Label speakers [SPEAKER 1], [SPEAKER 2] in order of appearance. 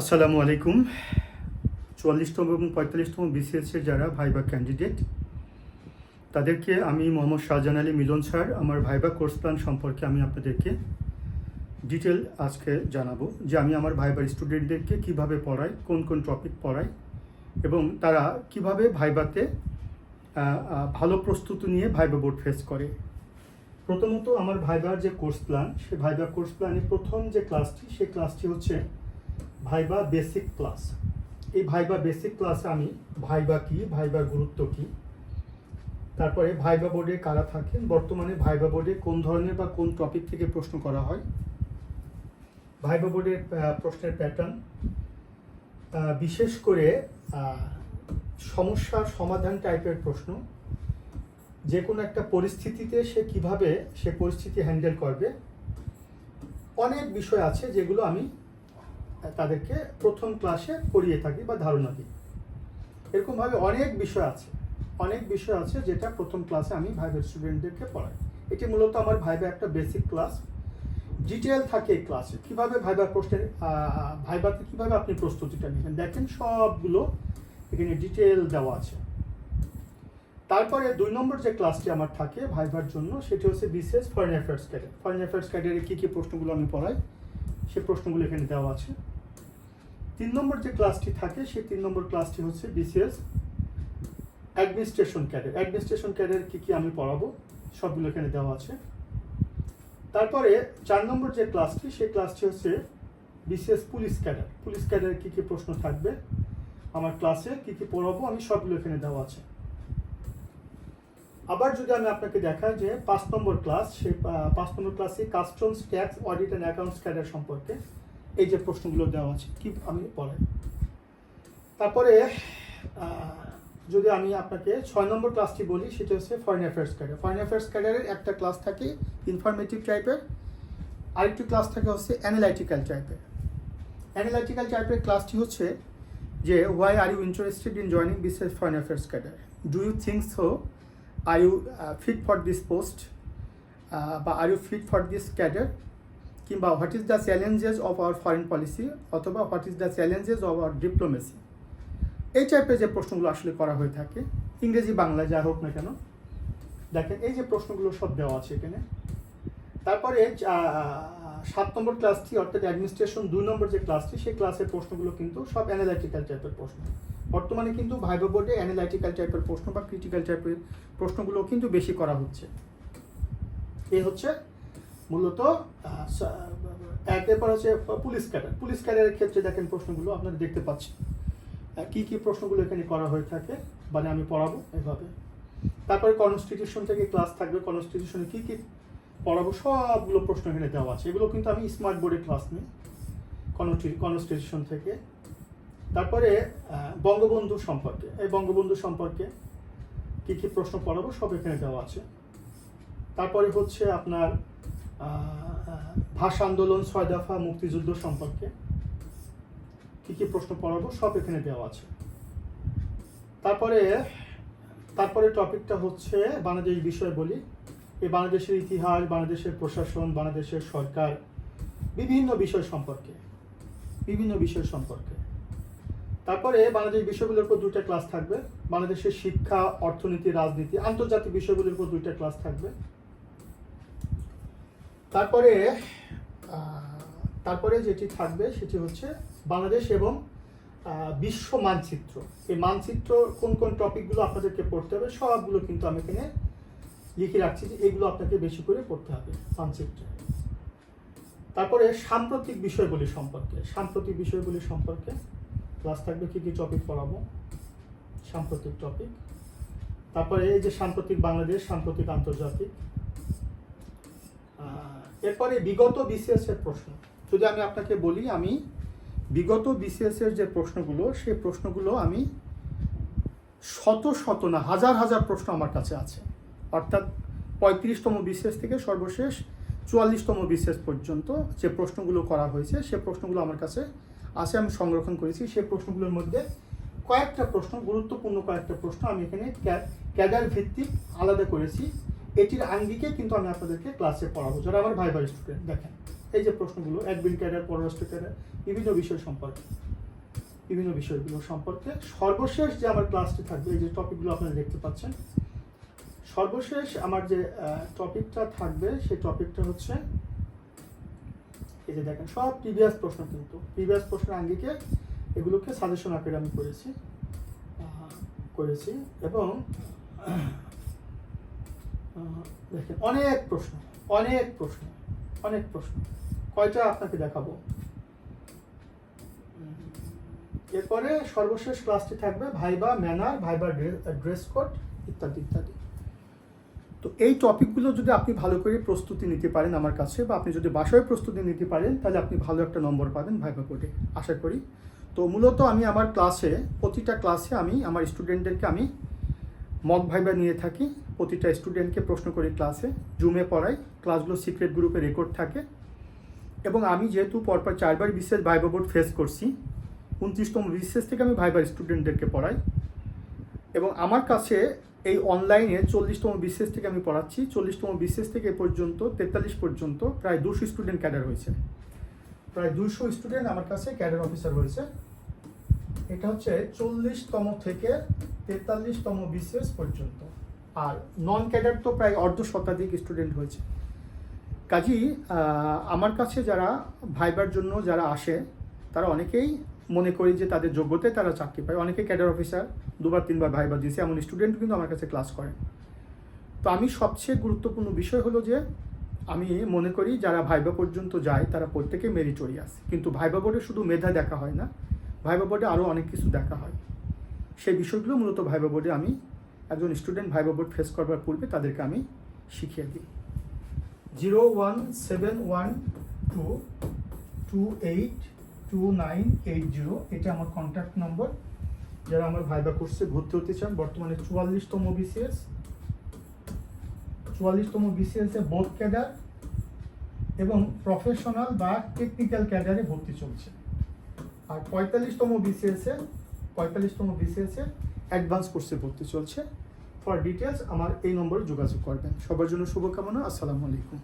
[SPEAKER 1] আসসালামু আলাইকুম। চুয়াল্লিশতম এবং পঁয়তাল্লিশতম বিসিএসের যারা ভাইবা ক্যান্ডিডেট তাদেরকে আমি মোহাম্মদ শাহজাহান আলী মিলন স্যার, আমার ভাইবা কোর্স প্ল্যান সম্পর্কে আমি আপনাদেরকে ডিটেল আজকে জানাব যে আমি আমার ভাইবার স্টুডেন্টদেরকে কীভাবে পড়াই, কোন কোন টপিক পড়াই এবং তারা কীভাবে ভাইবাতে ভালো প্রস্তুতি নিয়ে ভাইবা বোর্ড ফেস করে। প্রথমত আমার ভাইবার যে কোর্স প্ল্যান সে ভাইবা কোর্স প্ল্যানের প্রথম যে ক্লাসটি সেই ক্লাসটি হচ্ছে ভাইবা বেসিক ক্লাস এই ভাইবা বেসিক ক্লাসে আমি ভাইবা কি ভাইবার গুরুত্ব কি, তারপরে ভাইবা বোর্ডে কারা থাকেন, বর্তমানে ভাইবা বোর্ডে কোন ধরনের বা কোন টপিক থেকে প্রশ্ন করা হয়, ভাইবা বোর্ডের প্রশ্নের প্যাটার্ন বিশেষ করে সমস্যার সমাধান টাইপের প্রশ্ন যে কোনো একটা পরিস্থিতিতে সে কীভাবে সে পরিস্থিতি হ্যান্ডেল করবে, অনেক বিষয় আছে যেগুলো আমি তাদেরকে প্রথম ক্লাসে পড়িয়ে থাকি বা ধারণা দিই। এরকমভাবে অনেক বিষয় আছে। অনেক বিষয় আছে যেটা প্রথম ক্লাসে আমি ভাইবার স্টুডেন্টদেরকে পড়াই। এটি মূলত আমার ভাইবা একটা বেসিক ক্লাস ডিটেল থাকে এই ক্লাসে কীভাবে ভাইবা প্রশ্নের ভাইবাতে কীভাবে আপনি প্রস্তুতিটা নেবেন? দেখেন সবগুলো এখানে ডিটেল দেওয়া আছে। তারপরে দুই নম্বর যে ক্লাসটি আমার থাকে ভাইবার জন্য, সেটি হচ্ছে বিশেষ foreign affairs cadre foreign affairs ক্যাডারে কী কী প্রশ্নগুলো আমি পড়াই, সে প্রশ্নগুলো এখানে দেওয়া আছে। তিন নম্বর যে ক্লাসটি থাকে, সেই তিন নম্বর ক্লাসটি হচ্ছে BCS administration cadre administration cadre কী কী আমি পড়াবো? সবগুলো এখানে দেওয়া আছে। তারপরে চার নম্বর যে ক্লাসটি সেই ক্লাসটি হচ্ছে বিসিএস পুলিশ ক্যাডার পুলিশ ক্যাডারে কী কী প্রশ্ন থাকবে? আমার ক্লাসে কী কী পড়াবো? আমি সবগুলো এখানে দেওয়া আছে। আবার যদি আমি আপনাকে দেখাই যে পাঁচ নম্বর ক্লাস সেই পাঁচ নম্বর ক্লাসে customs tax audit and accounts cadre সম্পর্কে। এই যে প্রশ্নগুলো দেওয়া আছে, কি আমি পড়াই? তারপরে যদি আমি আপনাকে ছয় নম্বর ক্লাসটি বলি, সেটা হচ্ছে foreign affairs cadre foreign affairs ক্যাডারের একটা ক্লাস থাকে ইনফরমেটিভ টাইপের আরেকটি ক্লাস থাকে হচ্ছে অ্যানালাইটিক্যাল টাইপের অ্যানালাইটিক্যাল টাইপের ক্লাসটি হচ্ছে যে why are you interested in joining BCS foreign affairs cadre do you think so are you fit for this post বা are you fit for this cadre কিংবা what is the challenges of our foreign policy অথবা what is the challenges of our diplomacy এই টাইপের যে প্রশ্নগুলো আসলে করা হয়ে থাকে, ইংরেজি, বাংলা, যা হোক না কেন, দেখেন এই যে প্রশ্নগুলো সব দেওয়া আছে এখানে। তারপরে সাত নম্বর ক্লাসটি অর্থাৎ অ্যাডমিনিস্ট্রেশন দুই নম্বর যে ক্লাসটি সেই ক্লাসের প্রশ্নগুলো কিন্তু সব অ্যানালাইটিক্যাল টাইপের প্রশ্ন। বর্তমানে কিন্তু ভাইবা বোর্ডে অ্যানালাইটিক্যাল টাইপের প্রশ্ন বা ক্রিটিক্যাল টাইপের প্রশ্নগুলো কিন্তু বেশি করা হচ্ছে। এই হচ্ছে মূলত এরপর হচ্ছে পুলিশ ক্যাডার। পুলিশ ক্যাডারের ক্ষেত্রে দেখেন প্রশ্নগুলো আপনারা দেখতে পাচ্ছেন। কি কি প্রশ্নগুলো এখানে করা হয়ে থাকে মানে আমি পড়াবো এভাবে। তারপরে কনস্টিটিউশন থেকে ক্লাস থাকবে। কনস্টিটিউশনে কি কি পড়াবো, সবগুলো প্রশ্ন এখানে দেওয়া আছে। এগুলো কিন্তু আমি স্মার্ট বোর্ডে ক্লাস নিই কনস্টিটিউশন থেকে। তারপরে বঙ্গবন্ধু সম্পর্কে। এই বঙ্গবন্ধু সম্পর্কে কি কি প্রশ্ন পড়াবো, সব এখানে দেওয়া আছে। তারপরে হচ্ছে আপনার ভাষা আন্দোলন ছয় দফা মুক্তিযুদ্ধ সম্পর্কে কি কি প্রশ্ন পড়াবো সব এখানে দেওয়া আছে। তারপরে তারপরে টপিকটা হচ্ছে বাংলাদেশ বিষয় বলি। এই বাংলাদেশের ইতিহাস, বাংলাদেশের প্রশাসন, বাংলাদেশের সরকার, বিভিন্ন বিষয় সম্পর্কে, বিভিন্ন বিষয় সম্পর্কে। তারপরে বাংলাদেশ বিষয়গুলোর উপর দুইটা ক্লাস থাকবে। বাংলাদেশের শিক্ষা, অর্থনীতি, রাজনীতি, আন্তর্জাতিক বিষয়গুলোর উপর দুইটা ক্লাস থাকবে। তারপরে তারপরে যেটি থাকবে সেটি হচ্ছে বাংলাদেশ এবং বিশ্ব মানচিত্র। এই মানচিত্র, কোন কোন টপিকগুলো আপনাদেরকে পড়তে হবে, সবগুলো কিন্তু আমি এখানে লিখে রাখছি যে এগুলো আপনাকে বেশি করে পড়তে হবে মানচিত্রে। তারপরে সাম্প্রতিক বিষয়গুলি সম্পর্কে, সাম্প্রতিক বিষয়গুলি সম্পর্কে ক্লাস থাকবে, কী কী টপিক পড়াবো? সাম্প্রতিক টপিক তারপরে এই যে সাম্প্রতিক বাংলাদেশ, সাম্প্রতিক আন্তর্জাতিক এরপরে বিগত বিসিএস এর প্রশ্ন। যদি আমি আপনাকে বলি, আমি বিগত বিসিএস এর যে প্রশ্নগুলো, সেই প্রশ্নগুলো আমি শত শত না, হাজার হাজার প্রশ্ন আমার কাছে আছে। অর্থাৎ পঁয়ত্রিশতম বিসিএস থেকে সর্বশেষ চুয়াল্লিশতম বিসিএস পর্যন্ত যে প্রশ্নগুলো করা হয়েছে, সে প্রশ্নগুলো আমার কাছে আছে, আমি সংরক্ষণ করেছি। সেই প্রশ্নগুলোর মধ্যে কয়েকটা প্রশ্ন, গুরুত্বপূর্ণ কয়েকটা প্রশ্ন আমি এখানে ক্যাডার ভিত্তিক আলাদা করেছি। এটির আঙ্গিকে কিন্তু আমি আপনাদেরকে ক্লাসে পড়াবো। যারা আমার ভাই ভাই স্টুডেন্ট দেখেন, এই যে প্রশ্নগুলো অ্যাডমিন ক্যাডার, পররাষ্ট্র ক্যাডার, বিভিন্ন বিষয় সম্পর্কে, বিভিন্ন বিষয়গুলো সম্পর্কে, সর্বশেষ যে আমার ক্লাসটি থাকবে, এই যে টপিকগুলো আপনারা দেখতে পাচ্ছেন, সর্বশেষ আমার যে টপিকটা থাকবে, সেই টপিকটা হচ্ছে, এই যে দেখেন, সব প্রিভিয়াস প্রশ্ন কিন্তু প্রিভিয়াস প্রশ্নের আঙ্গিকে এগুলোকে সাজেশন আকারে আমি করেছি করেছি, এবং দেখেন অনেক প্রশ্ন অনেক প্রশ্ন অনেক প্রশ্ন। কয়টা আপনাকে দেখাবো? এরপরে সর্বশেষ ক্লাসটি থাকবে viva manner viva dress code ইত্যাদি ইত্যাদি। তো এই টপিকগুলো যদি আপনি ভালো করে প্রস্তুতি নিতে পারেন আমার কাছে, বা আপনি যদি বাসায় প্রস্তুতি নিতে পারেন, তাহলে আপনি ভালো একটা নম্বর পাবেন ভাইবা কোডে আশা করি। তো মূলত আমি আমার ক্লাসে প্রতিটা ক্লাসে আমি, আমার স্টুডেন্টদেরকে আমি মক ভাইবা নিয়ে থাকি, প্রতিটা স্টুডেন্টকে প্রশ্ন করি ক্লাসে জুমে পড়াই ক্লাসগুলো সিক্রেট গ্রুপে রেকর্ড থাকে। এবং আমি যেহেতু পরপর চারবার বিশেষ ভাইবা বোর্ড ফেস করছি, উনত্রিশতম বিশেষ থেকে আমি ভাইবার স্টুডেন্টদেরকে পড়াই। এবং আমার কাছে এই অনলাইনে চল্লিশতম বিশেষ থেকে আমি পড়াচ্ছি, চল্লিশতম বিশেষ থেকে পর্যন্ত, তেতাল্লিশ পর্যন্ত প্রায় দুশো স্টুডেন্ট ক্যাডার হয়েছে। প্রায় দুশো স্টুডেন্ট আমার কাছে ক্যাডার অফিসার হয়েছে। এটা হচ্ছে চল্লিশতম থেকে তেতাল্লিশতম বিশেষ পর্যন্ত। আর নন ক্যাডার তো প্রায় অর্ধ শতাধিক স্টুডেন্ট হয়েছে। কাজী আহ, আমার কাছে যারা ভাইবার জন্য যারা আসে তারা অনেকেই মনে করি যে তাদের যোগ্যতায় তারা চাকরি পায়। অনেকে ক্যাডার অফিসার দুবার তিনবার ভাইবা দিয়েছে এমন স্টুডেন্ট কিন্তু আমার কাছে ক্লাস করেন তো আমি সবচেয়ে গুরুত্বপূর্ণ বিষয় হলো যে আমি মনে করি যারা ভাইবা পর্যন্ত যায় তারা প্রত্যেকে মেরিটোরিয়াস কিন্তু ভাইবা বোর্ডে শুধু মেধা দেখা হয় না ভাইবা বোর্ডে আরও অনেক কিছু দেখা হয়। সেই বিষয়গুলো মূলত ভাইবা বোর্ডে আমি একজন স্টুডেন্ট ভাইবা বোর্ড ফেস করবার পূর্বে তাদেরকে আমি শিখিয়ে দিই। Zero one seven one two two eight two nine eight zero এটা আমার কন্ট্যাক্ট নম্বর যারা আমার ভাইবা কোর্সে ভর্তি হতে চান, বর্তমানে চুয়াল্লিশতম বিসিএস চুয়াল্লিশতম বিসিএস বোর্ড ক্যাডার এবং প্রফেশনাল বা টেকনিক্যাল ক্যাডারে ভর্তি চলছে। আর পঁয়তাল্লিশতম বিসিএস পঁয়তাল্লিশতম বিসিএস অ্যাডভান্স কোর্সে ভর্তি চলছে। ফর ডিটেলস আমার এই নম্বরে যোগাযোগ করবেন। সবার জন্য শুভকামনা। আসসালামু আলাইকুম।